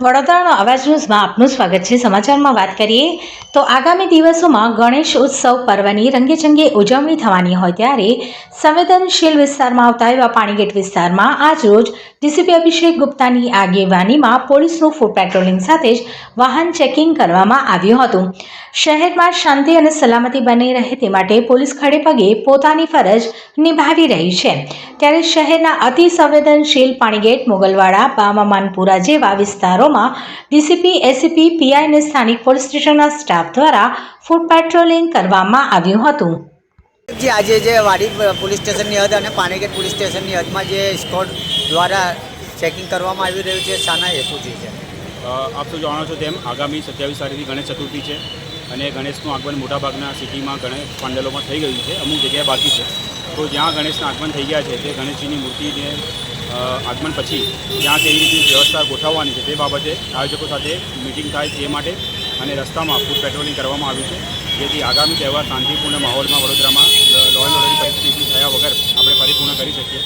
વડોદરાનો અવાજ ન્યૂઝમાં આપનું સ્વાગત છે. સમાચારમાં વાત કરીએ તો આગામી દિવસોમાં ગણેશ ઉત્સવ પર્વની રંગેચંગે ઉજવણી થવાની હોય ત્યારે સંવેદનશીલ વિસ્તારમાં આવતા એવા પાણીગેટ વિસ્તારમાં આજ રોજ ડીસીપી અભિષેક ગુપ્તાની આગેવાનીમાં પોલીસનું ફૂટ પેટ્રોલિંગ સાથે જ વાહન ચેકિંગ કરવામાં આવ્યું હતું. શહેરમાં શાંતિ અને સલામતી બની રહે તે માટે પોલીસ ખડે પગે પોતાની ફરજ નિભાવી રહી છે. ત્યારે શહેરના અતિ સંવેદનશીલ પાણીગેટ મોગલવાડા બામામાનપુરા જેવા વિસ્તારોમાં ડીસીપી એસીપી પીઆઈ અને સ્થાનિક પોલીસ સ્ટેશનના સ્ટાફ દ્વારા ફૂટ પેટ્રોલિંગ કરવામાં આવ્યું હતું. જે આજે જે વાડી પોલીસ સ્ટેશનની હદ અને પાણીગેટ પોલીસ સ્ટેશનની હદમાં જે સ્કોડ દ્વારા ચેકિંગ કરવામાં આવી રહ્યું છે શાના હેતુથી છે? આપ તો જાણો છો તેમ આગામી સત્યાવીસ તારીખથી ગણેશ ચતુર્થી છે. અને ગણેશનું આગમન મોટાભાગના સિટીમાં ગણેશ પાંડલોમાં થઈ ગયું છે, અમુક જગ્યાએ બાકી છે. તો જ્યાં ગણેશના આગમન થઈ ગયા છે તે ગણેશજીની મૂર્તિને આગમન પછી ત્યાં કેવી રીતની વ્યવસ્થા ગોઠવવાની છે તે બાબતે આયોજકો સાથે મિટિંગ થાય તે માટે અને રસ્તામાં ફૂડ પેટ્રોલિંગ કરવામાં આવ્યું છે. જેથી આગામી તહેવાર શાંતિપૂર્ણ માહોલમાં વડોદરામાં લો એન્ડ પરિસ્થિતિ થયા વગર આપણે પરિપૂર્ણ કરી શકીએ.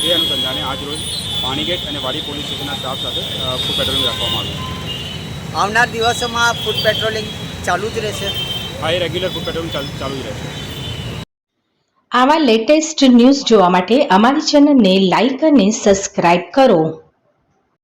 તે અનુસંધાને આજરોજ પાણીગેટ અને વાડી પોલીસ સ્ટેશનના સ્ટાફ સાથે ફૂડ પેટ્રોલિંગ રાખવામાં આવ્યું આવનાર દિવસોમાં ફૂડ પેટ્રોલિંગ ચાલુ જ રહેશે. હા એ રેગ્યુલર ફૂડ પેટ્રોલિંગ ચાલુ ચાલુ જ રહેશે. આવા લેટેસ્ટ ન્યૂઝ જોવા માટે અમારી ચેનલને લાઇક અને સબસ્ક્રાઇબ કરો.